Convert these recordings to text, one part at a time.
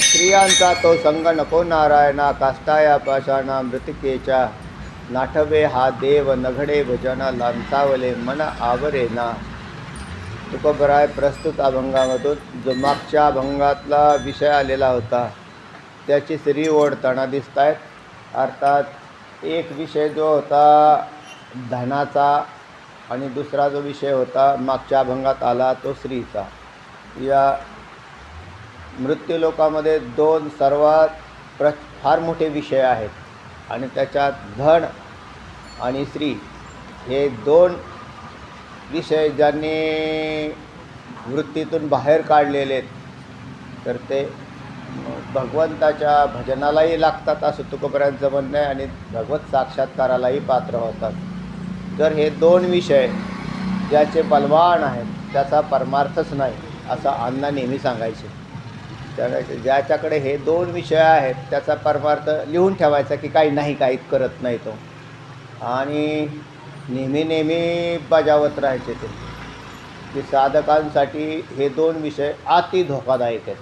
स्त्रियांचा तो संग नको नारायणा काष्टाया पाषाणा मृतिकेच्या नाठवे हा देव नघडे भजन लांचावले मन आवरे ना. तुकोबराय प्रस्तुत अभंगामधून जो मागच्या अभंगातला विषय आलेला होता त्याची स्त्री ओढताना दिसत आहेत अर्थात एक विषय जो होता धनाचा आणि दुसरा जो विषय होता मागच्या अभंगात आला तो स्त्रीचा या मृत्यूलोकामध्ये दोन सर्वात प्र फार मोठे विषय आहेत. आणि त्याच्यात धन आणि स्त्री हे दोन विषय ज्यांनी वृत्तीतून बाहेर काढलेले आहेत तर ते भगवंताच्या भजनालाही लागतात असं तुकोबऱ्यांचं म्हणणं आहे आणि भगवत साक्षात्कारालाही पात्र होतात. तर हे दोन विषय ज्याचे बलवान आहेत त्याचा परमार्थच नाही. असं अण्णा नेहमी सांगायचे. त्या ज्याच्याकडे हे दोन विषय आहेत त्याचा परमार्थ लिहून ठेवायचा की काही नाही काही करत नाही तो. आणि नेहमी नेहमी बजावत राहायचे ते. की साधकांसाठी हे दोन विषय अति धोकादायक आहेत.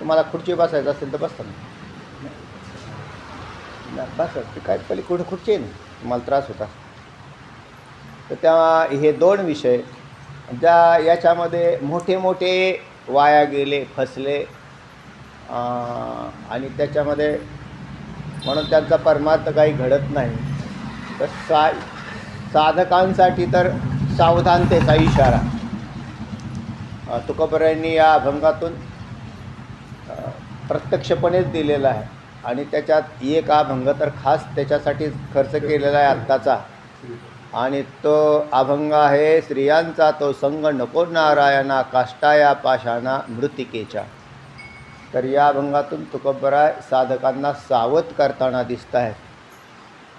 तुम्हाला खुर्ची बसायचं असेल तर बसता ना. नाही, बसा ते काय खुर्ची नाही ना. तुम्हाला त्रास होता तर त्या हे दोन विषय ज्या याच्यामध्ये मोठे मोठे वाया गेले फसले आणि त्याच्यामध्ये म्हणून त्यांचा परमार्थ काही घडत नाही. तर सा साधकांसाठी तर सावधानतेचा इशारा. अं, या अभंगातून प्रत्यक्षपणेच दिलेला आहे. आणि त्याच्यात एक अभंग तर खास त्याच्यासाठीच खर्च केलेला आहे आत्ताचा. आणि तो अभंग आहे स्त्रियांचा तो संग नको नारायणा काष्टाया पाषाणा मृतिकेच्या. तर या अभंगातून तुकोबराय साधकांना सावध करताना दिसत आहेत.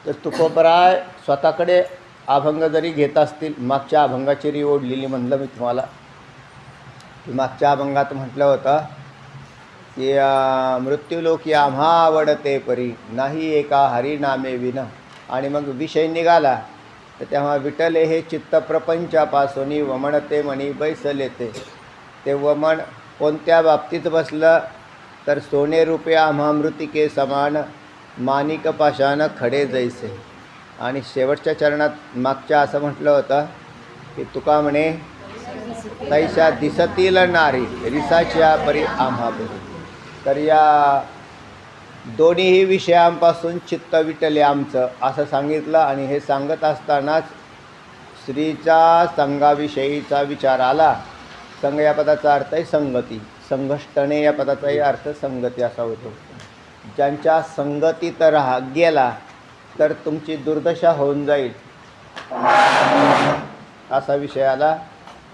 तर तुकोबराय स्वतःकडे अभंग जरी घेत असतील मागच्या अभंगाची री ओढलेली म्हणलं मी तुम्हाला. की मागच्या अभंगात म्हटलं होतं की मृत्यूलोक या आम्हा आवडते परी नाही एका हरिनामे विन. आणि मग विषय निघाला. तर तेव्हा विठले हे चित्त प्रपंचापासून वमणते म्हणी बैसल ते ते वमन कोणत्या बाबतीत बसलं? तर सोने रुपये आम्हा मृतिके समान माणिक पाशानं खडे जैसे. आणि शेवटच्या चरणात मागच्या असं म्हटलं होतं की तुका म्हणे तैशा दिसतील नारी रिसाच्या परी आम्हा तर या दोन्हीही विषयांपासून चित्त विटले आमचं असं सांगितलं आणि हे सांगत असतानाच स्त्रीच्या संघाविषयीचा विचार आला. संघ या पदाचा अर्थ आहे संगती. संघष्टणे या पदाचाही अर्थ संगती असा होतो. ज्यांच्या संगतीत राहा गेला तर तुमची दुर्दशा होऊन जाईल. असा विषय आला.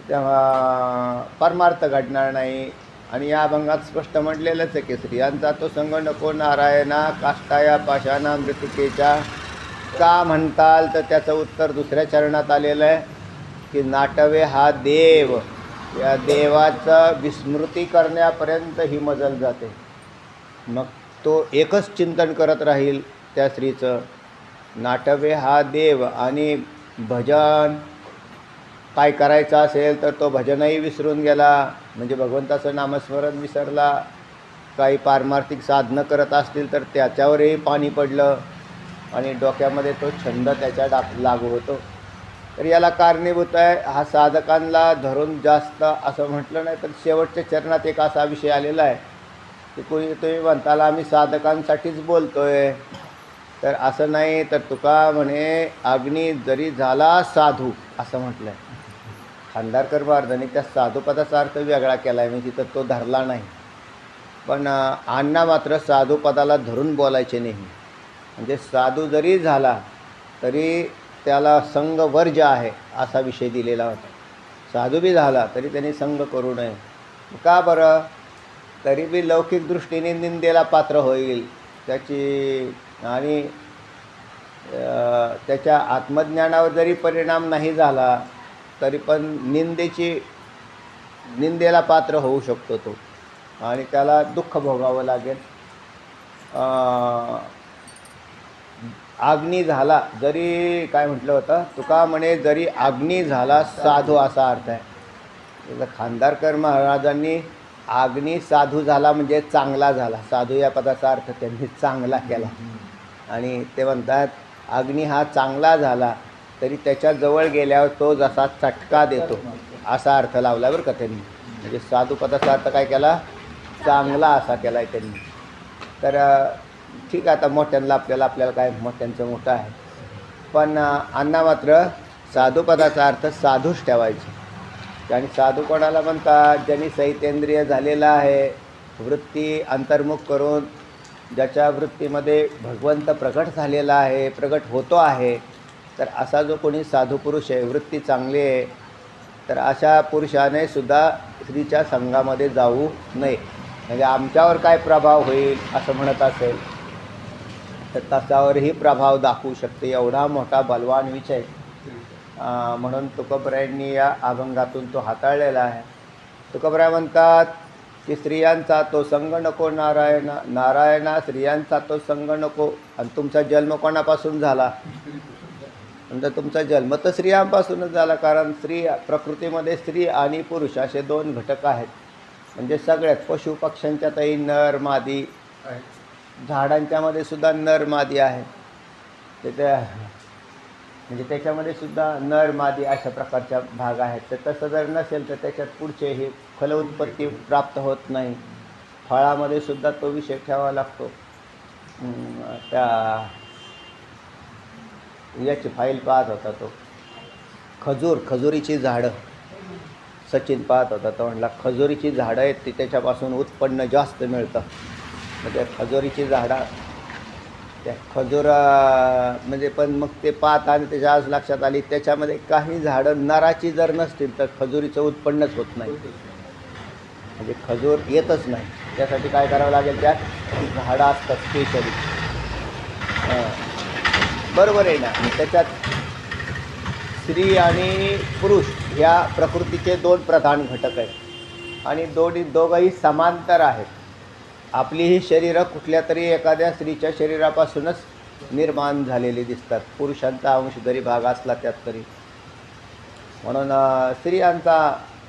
तेव्हा परमार्थ घडणार नाही. आणि या अभंगात स्पष्ट म्हटलेलंच आहे की स्त्रियांचा तो संघ नको नारायणा काष्टाया पाषाणा मृतिकेच्या का म्हणताल तर त्याचं उत्तर दुसऱ्या चरणात आलेलं आहे की नाटवे हा देव. या देवाचं विस्मृती करण्यापर्यंत ही मजल जाते. मग तो एकच चिंतन करत राहील त्या स्त्रीचं. नाटवे हा देव आणि भजन काय करायचं असेल तर तो भजनही विसरून गेला. म्हणजे भगवंताचं नामस्मरण विसरला. काही पारमार्थिक साधनं करत असतील तर त्याच्यावरही पाणी पडलं. आणि डोक्यामध्ये तो छंद त्याच्या डा लागू होतो. तर याला कारणीभूत आहे. हा साधकांना धरून जास्त असं म्हटलं नाही तर शेवटच्या चरणात एक असा विषय आलेला आहे. की कोणी तुम्ही म्हणताला आम्ही साधकांसाठीच बोलतो आहे तर असं नाही तर तुका म्हणे अग्नी जरी झाला साधू असं म्हटलं आहे खांदारकर महाराजांनी त्या साधुपदाचा अर्थ वेगळा केला आहे म्हणजे तिथं तो धरला नाही. पण अण्णा मात्र साधुपदाला धरून बोलायचे नाही. म्हणजे साधू जरी झाला तरी त्याला संघ वर्ज आहे असा विषय दिलेला होता. साधू बी झाला तरी त्यांनी संघ करू नये. का बरं? तरी बी लौकिक दृष्टीने निंदेला पात्र होईल. त्याची आणि त्याच्या आत्मज्ञानावर जरी परिणाम नाही झाला तरी पण निंदेची निंदेला पात्र होऊ शकतो तो. आणि त्याला दुःख भोगावं लागेल. आग्नी झाला जरी काय म्हटलं होतं तुका म्हणे जरी अग्नी झाला साधू असा अर्थ आहे. जसं खानदारकर महाराजांनी आग्नी साधू झाला म्हणजे चांगला झाला. साधू या पदाचा अर्थ त्यांनी चांगला केला. आणि ते म्हणतात अग्नी हा चांगला झाला तरी त्याच्याजवळ गेल्यावर तो जसा चटका देतो असा अर्थ लावला बरं का त्यांनी. म्हणजे साधुपदाचा अर्थ काय केला? चांगला असा केला आहे त्यांनी. तर ठीक आहे आता मोठ्यांना आपल्याला आपल्याला काय मोठ्यांचं मोठं आहे. पण अण्णा मात्र साधुपदाचा अर्थ साधूच ठेवायचे. आणि साधू कोणाला म्हणतात? ज्यांनी सैतेंद्रिय झालेला आहे वृत्ती अंतर्मुख करून ज्याच्या वृत्तीमध्ये भगवंत प्रकट झालेला आहे प्रकट होतो आहे तर असा जो कोणी साधू पुरुष आहे वृत्ती चांगली आहे तर अशा पुरुषाने सुद्धा स्त्रीच्या संघामध्ये जाऊ नये. म्हणजे आमच्यावर काय प्रभाव होईल असं म्हणत असेल तर तसावरही प्रभाव दाखवू शकते. एवढा मोठा बलवान विषय. म्हणून तुकोबरायांनी या अभंगातून तो हाताळलेला आहे. तुकोबराय म्हणतात की स्त्रियांचा तो संग नको नारायणा नारायणा स्त्रियांचा तो संग नको. आणि तुमचा जन्म कोणापासून झाला? म्हणजे तुमचा जन्म तर स्त्रियांपासूनच झाला कारण स्त्री प्रकृतीमध्ये स्त्री आणि पुरुष असे दोन घटक आहेत. म्हणजे सगळ्यात पशु पक्ष्यांच्यातही नर मादी झाडांच्यामध्ये सुद्धा नर मादी आहे. त्याच्या म्हणजे त्याच्यामध्ये सुद्धा नर मादी अशा प्रकारच्या भाग आहेत. तर तसं जर नसेल तर त्याच्यात पुढचे हे फलउत्पत्ती प्राप्त होत नाही. फळामध्ये सुद्धा तो विषय ठेवावा लागतो. त्या याची फाईल पाहत होता तो. खजूर खजुरीची झाडं. सचिन पाहत होता तो म्हणला खजुरीची झाडं आहेत ती त्याच्यापासून उत्पन्न जास्त मिळतं. म्हणजे खजुरीची झाडं त्या खजुरा म्हणजे पण मग ते पाहत आणि त्याच्या आज लक्षात आली त्याच्यामध्ये काही झाडं नराची जर नसतील तर खजुरीचं उत्पन्नच होत नाही. म्हणजे खजूर येतच नाही. त्यासाठी काय करावं लागेल त्यात? झाडं असतात स्पेशली बरोबर आहे ना. त्याच्यात स्त्री आणि पुरुष ह्या प्रकृतीचे दोन प्रधान घटक आहेत. आणि दोन्ही दोघंही समांतर आहेत. आपली ही शरीरं कुठल्या तरी एखाद्या स्त्रीच्या शरीरापासूनच निर्माण झालेली दिसतात. पुरुषांचा अंश जरी भाग असला त्यात तरी. म्हणून स्त्रियांचा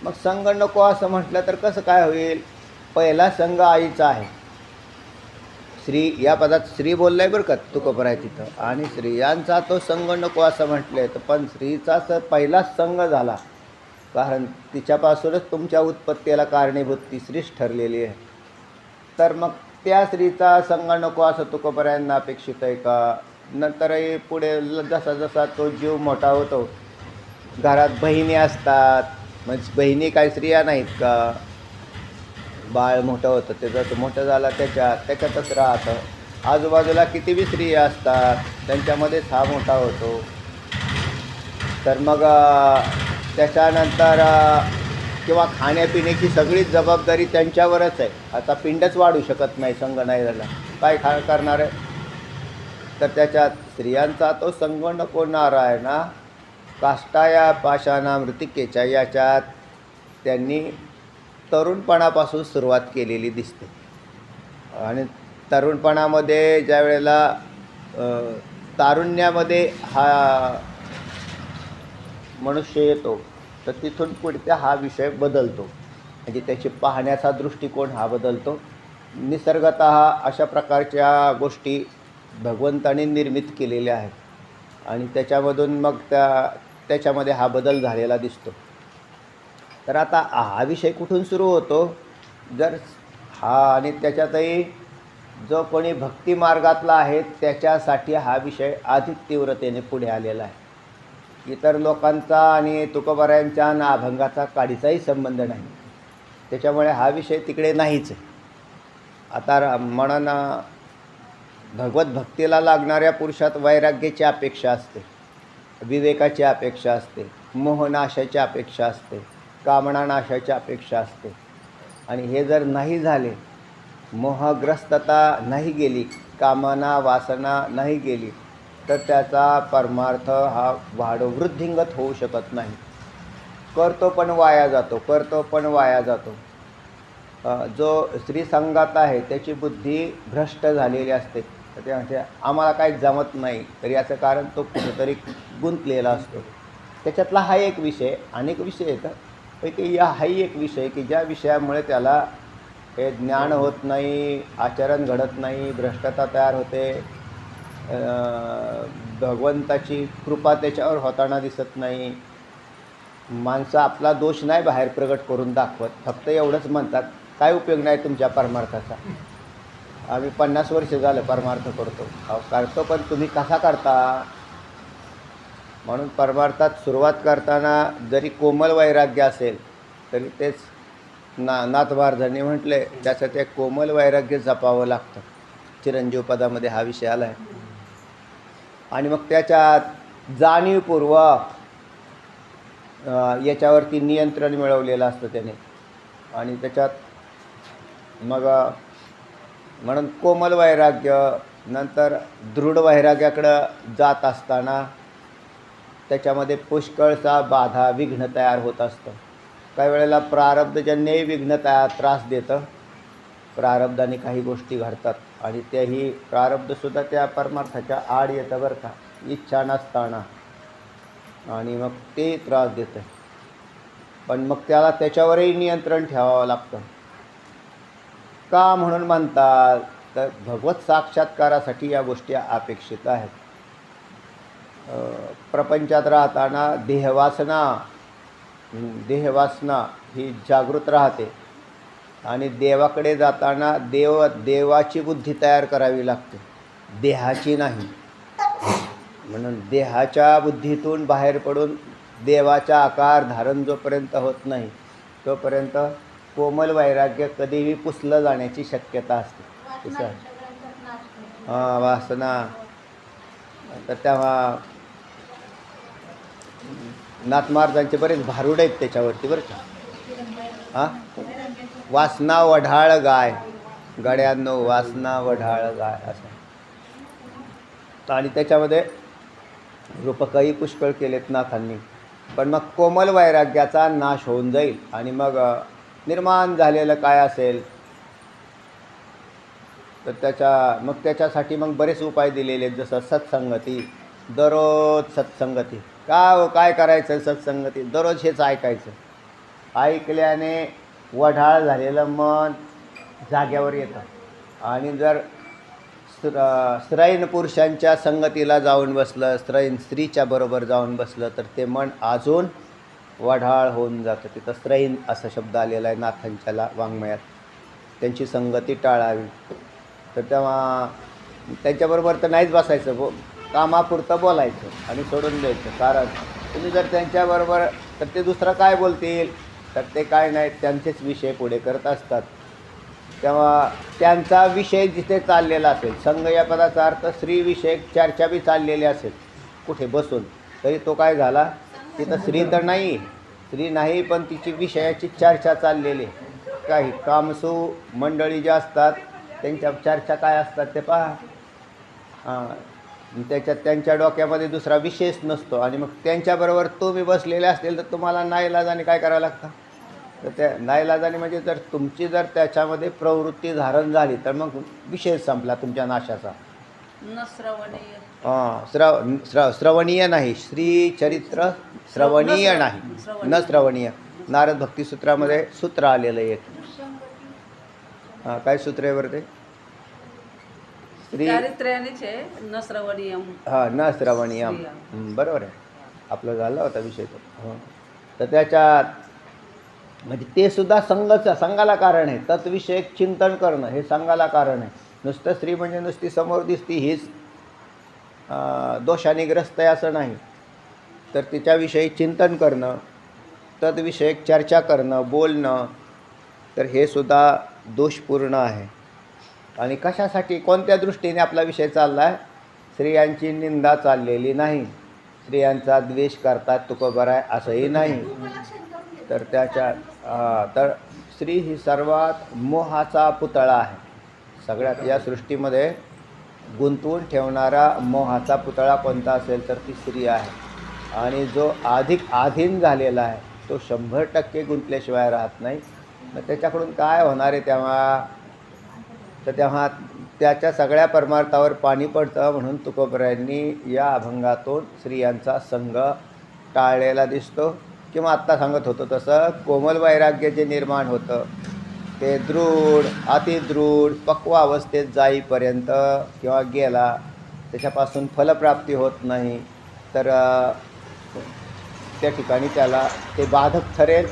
मग संघ नको असं म्हटलं तर कसं काय होईल? पहिला संघ आईचा आहे. स्त्री या पदात स्त्री बोललाय बरं का तुकोपर आहे तिथं. आणि स्त्रियांचा तो संघ नको असं म्हटलंय तर पण स्त्रीचा तर पहिलाच संघ झाला. कारण तिच्यापासूनच तुमच्या उत्पत्तीला कारणीभूत ती स्त्रीच ठरलेली आहे. तर मग त्या स्त्रीचा संघ नको असं तुकोपर्यांना अपेक्षित आहे का? नंतरही पुढे जसा जसा तो जीव मोठा होतो घरात बहिणी असतात म्हणजे बहिणी काही स्त्रिया नाहीत का? बाळ मोठं होतं ते जसं मोठं झालं त्याच्यात त्याच्यातच राहतं. आजूबाजूला किती बी स्त्रिया असतात त्यांच्यामध्येच हा मोठा होतो. तर मग त्याच्यानंतर किंवा खाण्यापिण्याची सगळीच जबाबदारी त्यांच्यावरच आहे. आता पिंडच वाढू शकत नाही संघ नाही झाला. काय खा करणार आहे? तर त्याच्यात स्त्रियांचा तो संघ नको ना? काष्टाया पाषाणा मृतिकेच्या याच्यात त्यांनी तरुणपणापासून सुरुवात केलेली दिसते. आणि तरुणपणामध्ये ज्या वेळेला तारुण्यामध्ये हा मनुष्य येतो तर तिथून पुढचा हा विषय बदलतो. म्हणजे त्याची पाहण्याचा दृष्टिकोन हा बदलतो. निसर्गत अशा प्रकारच्या गोष्टी भगवंताने निर्मित केलेल्या आहेत. आणि त्याच्यामधून मग त्या त्याच्यामध्ये हा बदल झालेला दिसतो. तर आता हा विषय कुठून सुरू होतो? जर हा आणि त्याच्यातही जो कोणी भक्ती मार्गातला आहे त्याच्यासाठी हा विषय अधिक तीव्रतेने पुढे आलेला आहे. इतर लोकांचा आणि तुकोबऱ्यांच्या ना अभंगाचा काडीचाही संबंध नाही. त्याच्यामुळे हा विषय तिकडे नाहीच आहे. आता म्हणून भगवत भक्तीला लागणाऱ्या पुरुषात वैराग्याची अपेक्षा असते विवेकाची अपेक्षा असते मोहनाशाची अपेक्षा असते. कामना नाशाची अपेक्षा असते. आणि हे जर नाही झाले मोहग्रस्तता नाही गेली कामना वासना नाही गेली तर त्याचा परमार्थ हा वाढ वृद्धिंगत होऊ शकत नाही. करतो पण वाया जातो करतो पण वाया जातो. जो स्त्री संघात आहे त्याची बुद्धी भ्रष्ट झालेली असते. तर ते म्हणजे आम्हाला काही जमत नाही. तर याचं कारण तो कुठेतरी गुंतलेला असतो. त्याच्यातला हा एक विषय अनेक विषय येतात पैकी या हाही एक विषय की ज्या विषयामुळे त्याला हे ज्ञान होत नाही आचरण घडत नाही भ्रष्टता तयार होते भगवंताची कृपा त्याच्यावर होताना दिसत नाही. माणसं आपला दोष नाही बाहेर प्रगट करून दाखवत फक्त एवढंच म्हणतात काय उपयोग नाही तुमच्या परमार्थाचा? आम्ही पन्नास वर्ष झालं परमार्थ करतो. अहो करतो पण तुम्ही कसा करता? म्हणून परमार्थात सुरुवात करताना जरी कोमल वैराग्य असेल तरी तेच ना नाथ म्हटले त्याचं ते कोमल वैराग्य जपावं लागतं. चिरंजीव पदामध्ये हा विषय आला आहे आणि मग त्याच्यात जाणीवपूर्वक याच्यावरती नियंत्रण मिळवलेलं असतं त्याने. आणि त्याच्यात मग म्हणून कोमल वैराग्य नंतर दृढ वैराग्याकडं जात असताना त्याच्यामध्ये पुष्कळचा बाधा विघ्न तयार होत असतं. काही वेळेला प्रारब्धजन्यही विघ्न तयार त्रास देतं. प्रारब्धाने काही गोष्टी घडतात आणि तेही प्रारब्धसुद्धा त्या परमार्थाच्या आड येतं बरं का. इच्छा नसताना. आणि मग ते त्रास देतं. पण मग त्याला त्याच्यावरही नियंत्रण ठेवावं लागतं. का म्हणून म्हणतात? तर भगवत साक्षात्कारासाठी या गोष्टी अपेक्षित आहेत. प्रपंचात राहताना देहवासना देहवासना ही जागृत राहते. आणि देवाकडे जाताना देव देवाची बुद्धी तयार करावी लागते. देहाची नाही. म्हणून देहाच्या बुद्धीतून बाहेर पडून देवाचा आकार धारण जोपर्यंत होत नाही तोपर्यंत कोमल वैराग्य कधीही पुसलं जाण्याची शक्यता असते? हां वासना. तर तेव्हा नाथ महाराजांचे बरेच भारुड आहेत त्याच्यावरती बरं का. हां? वासना वढाळ गाय. गड्यांनो वासना वढाळ गाय असं. आणि त्याच्यामध्ये रूपकही पुष्कळ केलेत नाथांनी. पण मग कोमल वैराग्याचा नाश होऊन जाईल आणि मग निर्माण झालेलं काय असेल? तर त्याच्या मग त्याच्यासाठी मग बरेच उपाय दिलेले आहेत जसं सत्संगती. दररोज सत्संगती. का हो काय करायचं सत्संगती दररोज हेच ऐकायचं. ऐकल्याने वढाळ झालेलं मन जाग्यावर येतं. आणि जर स्र स्त्रैन पुरुषांच्या संगतीला जाऊन बसलं स्त्रैन स्त्रीच्या बरोबर जाऊन बसलं तर ते मन अजून वढाळ होऊन जातं. तिथं स्त्रैन असा शब्द आलेला आहे नाथांच्याला वाङ्मयात. त्यांची संगती टाळावी. तर तेव्हा त्यांच्याबरोबर तर नाहीच बसायचं. कामापुरतं बोलायचं आणि सोडून द्यायचं. कारण तुम्ही जर त्यांच्याबरोबर तर ते दुसरं काय बोलतील? तर ते काय नाही त्यांचेच विषय पुढे करत असतात. तेव्हा त्यांचा विषय जिथे चाललेला असेल संघ या पदाचा अर्थ स्त्रीविषयक चर्चा बी चाललेली असेल कुठे बसून तरी तो काय झाला? तिथं स्त्री तर नाही. स्त्री नाही पण तिची विषयाची चर्चा चाललेली काही कामसू मंडळी ज्या असतात त्यांच्या चर्चा काय असतात ते पहा. हां. त्याच्यात त्यांच्या डोक्यामध्ये दुसरा विषयच नसतो. आणि मग त्यांच्याबरोबर तुम्ही बसलेले असतील तर तुम्हाला नाईलाजाने काय करावं लागतं? तर त्या नाईलाजाने म्हणजे जर तुमची जर त्याच्यामध्ये प्रवृत्ती धारण झाली तर मग विषय संपला तुमच्या नाशाचा. हां श्रव श्र श्रवणीय नाही. श्री चरित्र श्रवणीय नाही. न श्रवणीय. नारद भक्तिसूत्रामध्ये सूत्र आलेलं आहे एक. हां काय सूत्र आहे बरं ते? चारित्र्यानेच आहे न श्रवणीयम हां न श्रवणीयम हं, बरोबर आहे. आपलं झाला होता विषय तो. हो. तर त्याच्यात म्हणजे ते सुद्धा संघच संघाला कारण आहे. तत्विषयक चिंतन करणं हे संघाला कारण आहे. नुसतं स्त्री म्हणजे नुसती समोर दिसती हीच अं, दोषाने ग्रस्त आहे असं नाही. तर तिच्याविषयी चिंतन करणं तद्विषयक चर्चा करणं बोलणं तर हे सुद्धा दोषपूर्ण आहे. आणि कशासाठी? कोणत्या दृष्टीने आपला विषय चालला आहे स्त्रियांची निंदा चाललेली नाही. स्त्रियांचा द्वेष करतात तुकोबर आहे असंही नाही. तर त्याच्या तर स्त्री ही सर्वात मोहाचा पुतळा आहे. सगळ्यात या सृष्टीमध्ये गुंतवून ठेवणारा मोहाचा पुतळा कोणता असेल तर ती स्त्री आहे. आणि जो अधिक आधीन झालेला आहे तो शंभर टक्के गुंतल्याशिवाय राहत नाही. मग त्याच्याकडून काय होणार आहे तेव्हा? तर तेव्हा त्याच्या सगळ्या परमार्थावर पाणी पडतं म्हणून तुकोबऱ्यांनी या अभंगातून स्त्रियांचा संघ टाळलेला दिसतो. किंवा आत्ता सांगत होतो तसं कोमल वैराग्य जे निर्माण होतं ते दृढ अतिदृढ पक्व अवस्थेत जाईपर्यंत किंवा गेला त्याच्यापासून फलप्राप्ती होत नाही. तर त्या ठिकाणी त्याला ते बाधक ठरेल.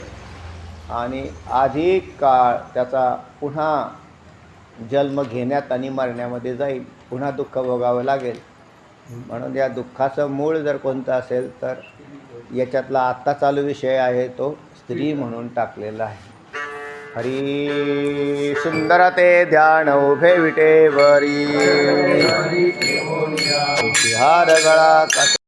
आणि अधिक काळ त्याचा पुन्हा जन्म घेण्यात आणि मरण्यामध्ये जाईल. पुन्हा दुःख भोगावं लागेल. म्हणून या दुःखाचं मूळ जर कोणतं असेल तर याच्यातला आत्ता चालू विषय आहे तो स्त्री म्हणून टाकलेला आहे. हरी सुंदर ते ध्यान उभे विटे वरी हार गळा